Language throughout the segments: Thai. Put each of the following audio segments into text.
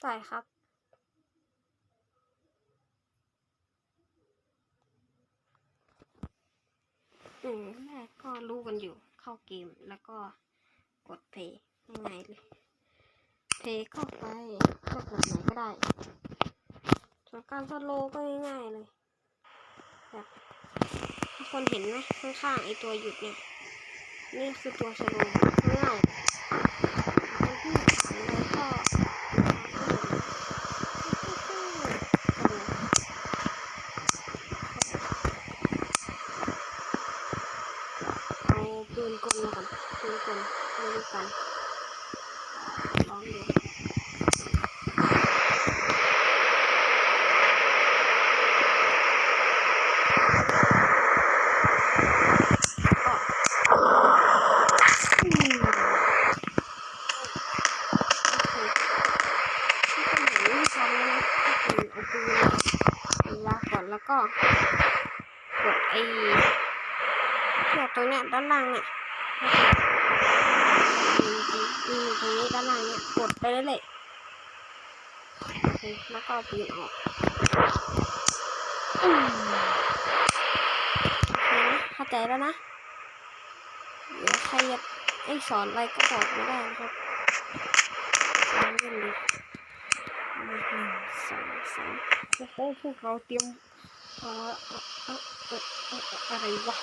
ใช่ครับอืมแรกก็รู้กันอยู่เข้าเกมแล้วก็กดเพย์ง่ายๆเลยเพย์เข้าไปก็กดไหนก็ได้ส่วนการสโลก็ง่ายๆเลยแบบทุกคนเห็นไหมข้างๆไอตัวหยุดเนี่ย นี่คือตัวสโลว์ง่ายคนที่ถามอะไรก็เอาปืนกลมาก่อนปืนกลไม่รู้กันลองดูก็อืม ก็คือที่คนเห็นที่ทำนะก็คือเอาปืนวางก่อนแล้วก็กดไอ้เนี่ยตรงเนี้ยด้านล่างเนี่ยมี มีตรงนี้ด้านล่างเนี่ยกดไปเรื่อยแล้วก็ปืนออกเข้าใจแล้วนะ เดี๋ยวใครจะให้สอนอะไรก็บอกมาได้นะครับลองเล่นดูหนึ่งสองสามโอ้โหพวกเราเตรียมอะไรวะ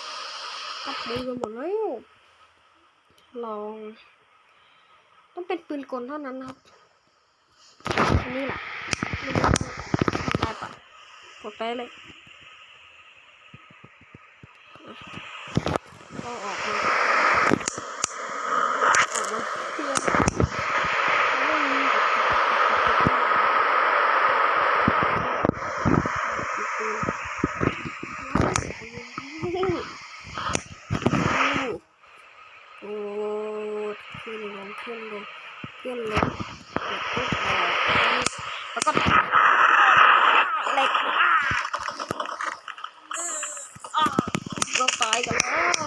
ตัดมือกันหมดแล้วลอง ต้องเป็นปืนกลเท่านั้นนะครับอันนี้แหละไม่รู้ว่าได้ปะกดไปเลยก็ออกมาเพื่อไม่มีแบบ โอ้ขึ้นลงขึ้นลงขึ้นลงแล้วก็เหล็กเราตายกันแล้ว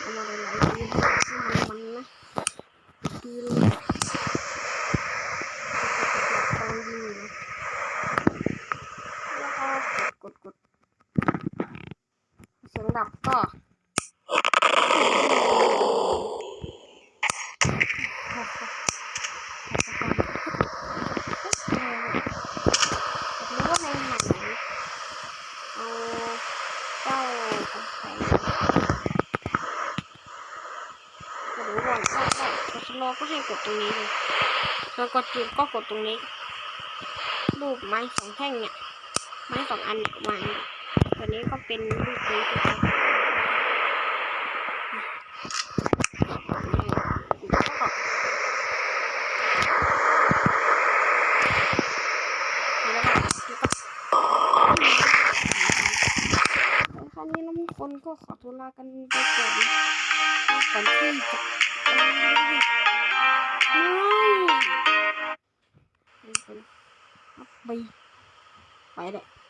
เอามาหลายๆทีให้มันมันนะดีเลยตองยิงนะแล้วก็กดกด เสียงดับก็รู้ว่าในหนังเอาเจ้ากำแพงจะรู้ก่อนก็ได้กดสโลก็ให้กดตรงนี้เลยแล้วกดจุดก็กดตรงนี้ รูปไม้สองแท่งเนี่ย ไม้สองอันวางเนี่ยตัวนี้ ก็เป็นรูปนี้ตัวนี้ก็แล้วก็คราวนี้น้องคนก็ขอตัวลากันไปก่อนก่อนที่จะไม่ไปไปเลย